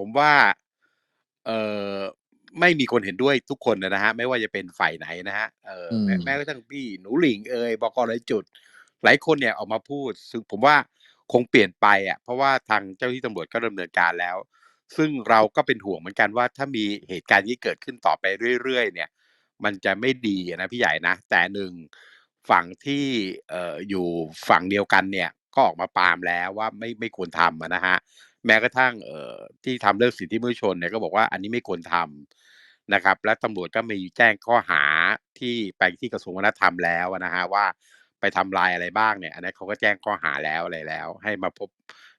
ผมว่าเอ่อไม่มีคนเห็นด้วยทุกคนนะฮะ ไม่ว่าจะเป็นฝ่ายไหนนะฮะเอ่ออืแม้มแม้กระทั่งพี่หนูหลิงเอยบก.รายจุด หลายคนเนี่ยออกมาพูด ซึ่งผมว่าคงเปลี่ยนไปอะเพราะว่าทางเจ้าหน้าที่ตำรวจก็ดำเนินการแล้ว ซึ่งเราก็เป็นห่วงเหมือนกันว่าถ้ามีเหตุการณ์นี้เกิดขึ้นต่อไปเรื่อยๆ เนี่ย มันจะไม่ดีอะนะพี่ใหญ่นะ แต่1ฝั่งที่เอ่ออยู่ฝั่งเดียวกันเนี่ย ก็ออกมาปรามแล้วว่าไม่ไม่ควรทำอะนะครับ แม้กระทั่งเอ่อที่ทำเรื่องสิทธิมนุษยชนเนี่ยก็บอกว่าอันนี้ไม่ควรทำนะครับ และตำรวจก็มีแจ้งข้อหาที่ไปที่กระทรวงวัฒนธรรมแล้วอะนะว่าไปทำลายอะไรบ้างเนี่ย อันนั้นเขาก็แจ้งข้อหาแล้วอะไรแล้ว ให้มาพบ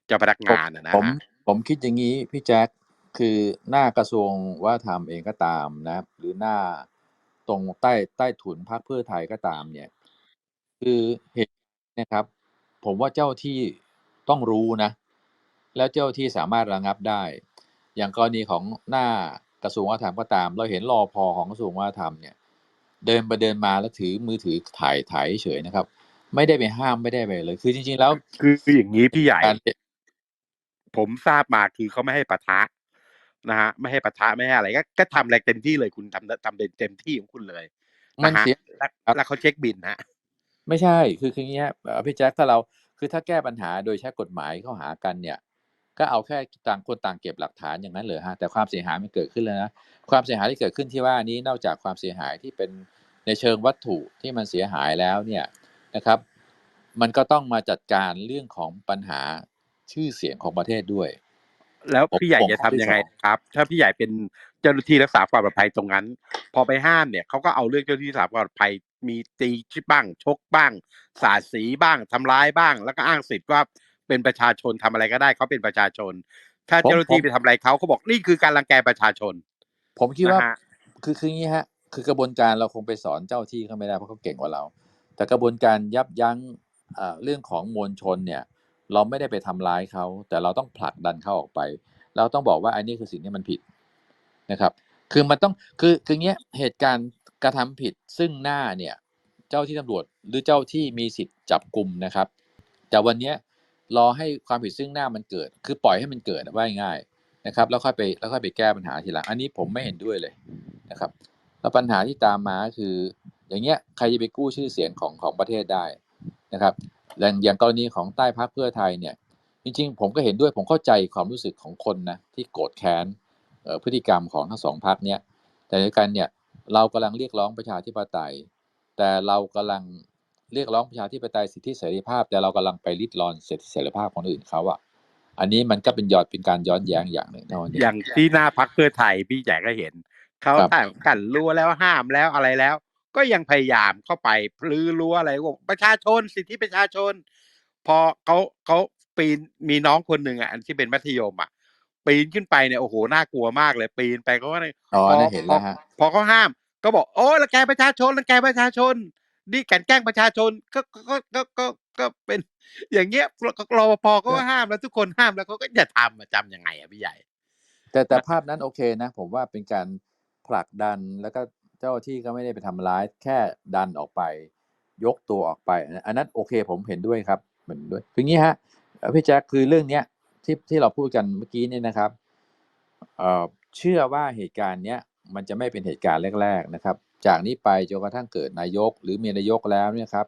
เจ้าพนักงานอะนะผมผมคิดอย่างงี้พี่แจ๊คคือหน้ากระทรวงวัฒนธรรมเองก็ตามนะ หรือหน้าตรงใต้ใต้ถุนพรรคเพื่อไทยก็ตามเนี่ย คือเหตุเนี่ยครับ ผมว่าเจ้าที่ต้องรู้นะ แล้วเจ้าที่สามารถระงับได้ อย่างกรณีของหน้ากระทรวงวัฒนธรรมก็ตาม เราเห็นรปภ.ของกระทรวงวัฒนธรรมเนี่ยเดินไปเดินมาแล้วถือมือถือถ่ายถ่ายเฉยๆนะครับ ไม่ได้ไปห้ามไม่ได้ไปอะไรเลย คือจริง ๆ แล้ว คืออย่างงี้พี่ใหญ่การผมทราบมาคือเขาไม่ให้ปะทะนะครับไม่ให้ปะทะไม่ให้อะไรก็ก็ทำอะไรเต็มที่เลยคุณทำทำเต็มที่ของคุณเลยมันะนครับเสียแล้วครับแล้วเขาเช็กบิลครับไม่ใช่คือคืออย่างงี้ครับเอ่อพี่แจ๊คถ้าเราคือถ้าแก้ปัญหาโดยใช้กฎหมายเข้าหากันเนี่ย ก็เอาแค่ต่างคนต่างเก็บหลักฐานอย่างนั้นเหรอครับแต่ความเสียหายมันเกิดขึ้นแล้วนะความเสียหายที่เกิดขึ้นที่ว่านี้นอกจากความเสียหายที่เป็นในเชิงวัตถุที่มันเสียหายแล้วเนี่ยนะครับ มันก็ต้องมาจัดการเรื่องของปัญหาชื่อเสียงของประเทศด้วย แล้วผมพี่ใหญ่ผมจะข้อทำที่ยังสไงองครับ ถ้าพี่ใหญ่เป็นเจ้าหน้าที่รักษาความปลอดภัยตรงนั้น พอไปห้ามเนี่ยเขาก็เอาเรื่องเจ้าหน้าที่รักษาความปลอดภัยมีตีชบ้าง ชกบ้าง สาดสีบ้างทำร้ายบ้าง แล้วก็อ้างสิทธิ์ว่า เป็นประชาชนทำอะไรก็ได้เขาเป็นประชาชน ถ้าผมเจ้าหน้าผที่มไปทำอะไรเขาเขาบอกนี่คือการรังแกประชาชน ผมคิดนะว่าครับคือคืออย่างงี้ครับคือกระบวนการเราคงไปสอนเจ้าที่เขาไม่ได้เพราะเขาเก่งกว่าเรา แต่กระบวนการยับยั้งอ่าเรื่องของมวลชนเนี่ย เราไม่ได้ไปทำร้ายเขาแต่เราต้องผลักดันเขาออกไป เราต้องบอกว่าอันนี้คือสิ่งที่มันผิดนะครับ คือมันต้องคือคืออย่างเงี้ยเหตุการณ์กระทำผิดซึ่งหน้าเนี่ย เจ้าที่ตำรวจหรือเจ้าที่มีสิทธิ์จับกุมนะครับ แต่วันเนี้ย รอให้ความผิดซึ่งหน้ามันเกิด คือปล่อยให้มันเกิดว่าง่ายนะครับ แล้วค่อยไปแล้วค่อยไปแก้ปัญหาทีหลัง อันนี้ผมไม่เห็นด้วยเลยนะครับ แล้วปัญหาที่ตามมาคือ อย่างเงี้ยใครจะไปกู้ชื่อเสียงของของประเทศได้นะครับอย่างอย่างกรณีของใต้พรรคเพื่อไทยเนี่ย จริงๆ ผมก็เห็นด้วยผมเข้าใจความรู้สึกของคนนะที่โกรธแค้นพฤติกรรมของทั้ง2พรรคเนี้ยแต่ในกันเนี่ยเรากำลังเรียกร้องประชาธิปไตย แต่เรากำลัง เรียกร้องประชาธิปไตยสิทธิเสรีภาพ แต่เรากำลังไปริดรอนสิทธิเสรีภาพคนอื่นเขาอะอันนี้มันก็เป็นยอดเป็นการย้อนแย้งอย่างหนึ่งเท่านั้นเอองย่างที่หน้าพรรคเพื่อไทยพี่ใหญ่ก็เห็นเขาครับตั้งกั้นรั้วแล้วห้ามแล้วอะไรแล้ว ก็ยังพยายามเข้าไปรื้อรั้วอะไรบอกประชาชนสิทธิประชาชน พอเขาเขาปีนมีน้องคนหนึ่งอะอันที่เป็นมัธยมอะปีนขึ้นไปเนี่ยโอ้โฮน่ากลัวมากเลย ปีนไปเขาก็เลยอ๋อพอัอนนั้นเห็นพแล้อวครับพอเขาห้าม ก็บอกโอ๊ยรังแกประชาชนรังแกประชาชน นี่กลั่นแกล้งประชาชนก็ก็ก็ก็ก็เป็น อย่างเงี้ยรกรปภเขาคก็รับห้ามแล้วทุกคนห้ามแล้วเขาก็อย่าทำอะจำยังไงอะพี่ใหญ่ แต่แต่นะภาพนั้นโอเคนะ ผมว่าเป็นการผลักดันแล้วก็เจ้าหน้าที่ก็ไม่ได้ไปทำร้าย แค่ดันออกไป ยกตัวออกไป อันนั้นอันนั้นโอเคผมเห็นด้วยครับเห็นด้วยคืองี้ครับเอ่อพี่แจ๊คคือเรื่องเนี้ยที่ที่เราพูดกันเมื่อกี้เนี่ยนะครับเอ่อเชื่อว่าเหตุการณ์เนี้ยมันจะไม่เป็นเหตุการณ์แรก ๆนะครับ จากนี้ไปจนกระทั่งเกิดนายก หรือมีนายกแล้วเนี่ยครับ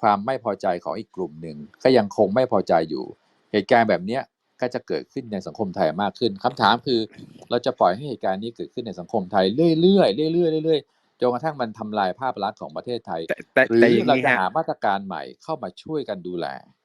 ความไม่พอใจของอีกกลุ่มหนึ่งก็ยังคงไม่พอใจอยู่ เหตุการณ์แบบเนี้ยก็จะเกิดขึ้นในสังคมไทยมากขึ้นคำถามคือ เราจะปล่อยให้เหตุการณ์นี้เกิดขึ้นในสังคมไทยเรื่อยๆเรื่อยๆเรื่อยๆจนกระทั่งมันทำลายภาพลักษณ์ของประเทศไทยแต่แต่หรืแต่ออย่างเรางี้จะครับหามาตรการใหม่เข้ามาช่วยกันดูแล